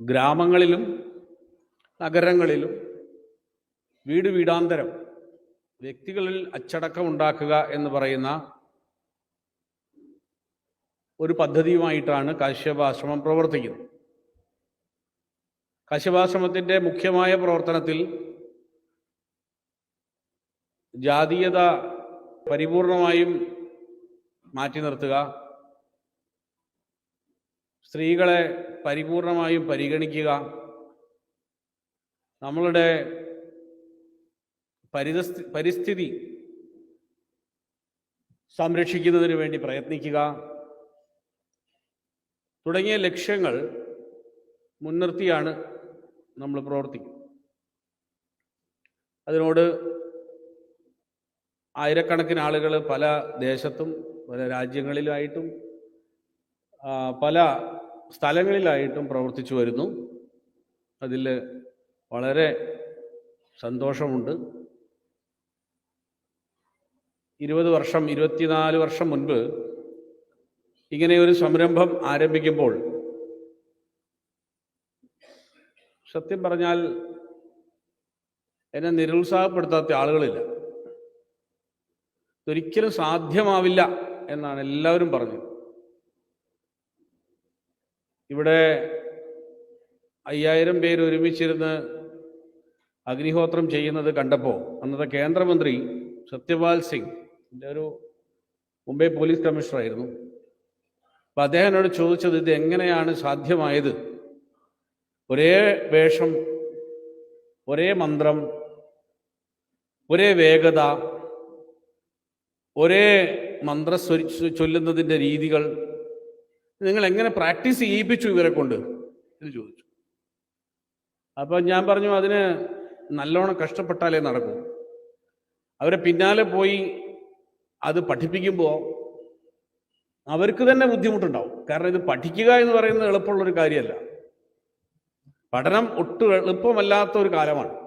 ഗ്രാമങ്ങളിലും നഗരങ്ങളിലും വീട് വീടാന്തരം വ്യക്തികളിൽ അച്ചടക്കം ഉണ്ടാക്കുക എന്ന് പറയുന്ന ഒരു പദ്ധതിയുമായിട്ടാണ് കാശ്യപാശ്രമം പ്രവർത്തിക്കുന്നത്. കാശ്യപാശ്രമത്തിന്റെ മുഖ്യമായ പ്രവർത്തനത്തിൽ ജാതീയത പരിപൂർണമായും മാറ്റി നിർത്തുക സ്ത്രീകളെ പരിപൂർണമായും പരിഗണിക്കുക. നമ്മളുടെ പരിതസ്ഥി പരിസ്ഥിതി സംരക്ഷിക്കുന്നതിന് വേണ്ടി പ്രയത്നിക്കുക. തുടങ്ങിയ ലക്ഷ്യങ്ങൾ മുൻനിർത്തിയാണ് നമ്മൾ പ്രവർത്തിക്കുന്നത് അതിനോട് ആയിരക്കണക്കിന് ആളുകൾ പല ദേശത്തും പല രാജ്യങ്ങളിലായിട്ടും പല സ്ഥലങ്ങളിലായിട്ടും പ്രവർത്തിച്ചു വരുന്നു. അതിൽ വളരെ സന്തോഷമുണ്ട്. ഇരുപത് വർഷം ഇരുപത്തിനാല് വർഷം മുൻപ് ഇങ്ങനെ ഒരു സംരംഭം ആരംഭിക്കുമ്പോൾ സത്യം പറഞ്ഞാൽ എന്നെ നിരുത്സാഹപ്പെടുത്താത്ത ആളുകളില്ല. ഒരിക്കലും സാധ്യമാവില്ല എന്നാണ് എല്ലാവരും പറഞ്ഞത്. ഇവിടെ അയ്യായിരം പേര് ഒരുമിച്ചിരുന്ന് അഗ്നിഹോത്രം ചെയ്യുന്നത് കണ്ടപ്പോൾ അന്നത്തെ കേന്ദ്രമന്ത്രി സത്യപാൽ സിംഗ് ഒരു മുംബൈ പോലീസ് കമ്മീഷണറായിരുന്നു. അപ്പം അദ്ദേഹം എന്നോട് ചോദിച്ചത് ഇത് എങ്ങനെയാണ് സാധ്യമായത്? ഒരേ വേഷം ഒരേ മന്ത്രം ഒരേ വേഗത ഒരേ മന്ത്ര ചൊല്ലുന്നതിന്റെ രീതികൾ നിങ്ങൾ എങ്ങനെ പ്രാക്ടീസ് ചെയ്യിപ്പിച്ചു ഇവരെ കൊണ്ട്? എന്ന് ചോദിച്ചു. അപ്പം ഞാൻ പറഞ്ഞു അതിന് നല്ലോണം കഷ്ടപ്പെട്ടാലേ നടക്കൂ. അവരെ പിന്നാലെ പോയി അത് പഠിപ്പിക്കുമ്പോൾ അവർക്ക് തന്നെ ബുദ്ധിമുട്ടുണ്ടാവും. കാരണം ഇത് പഠിക്കുക എന്ന് പറയുന്നത് എളുപ്പമുള്ളൊരു കാര്യമല്ല. പഠനം ഒട്ടും എളുപ്പമല്ലാത്ത ഒരു കാലമാണ്.